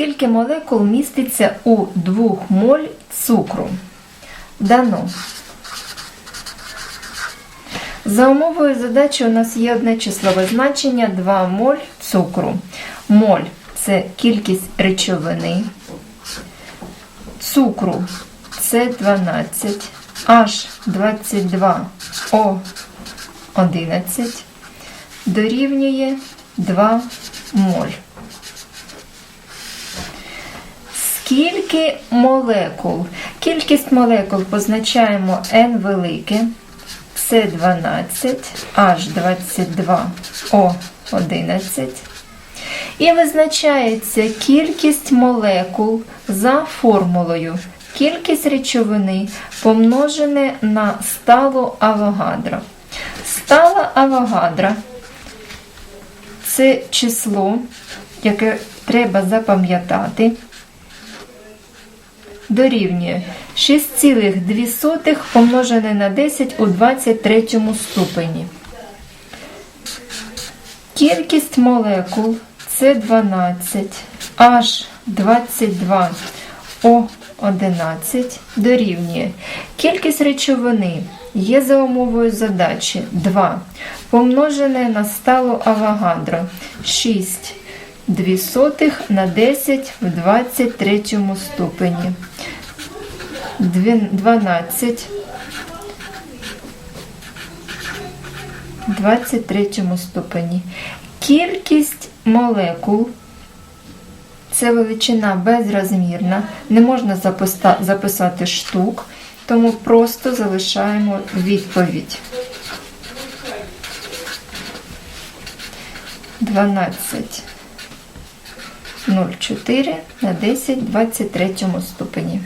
Скільки молекул міститься у 2 моль цукру? Дано. За умовою задачі у нас є одне числове значення 2 моль цукру. Моль це кількість речовини. Цукру це 12, H 22 O 11 дорівнює 2 моль. Скільки молекул? Кількість молекул позначаємо n велике. С 12, H 22, O 11. І визначається кількість молекул за формулою. Кількість речовини помножене на сталу Авогадро. Стала Авогадро це число, яке треба запам'ятати, дорівнює 6,2 помножене на 10 у 23 ступені. Кількість молекул це 12, H 22, O 11 дорівнює. Кількість речовини є за умовою задачі 2 помножене на сталу Авогадро 6 2 сотих на 10 в 23 ступені. 12 в 23 ступені. Кількість молекул це величина безрозмірна, не можна записати штук, тому просто залишаємо відповідь. 12 0,4 на 10 в 23 ступені.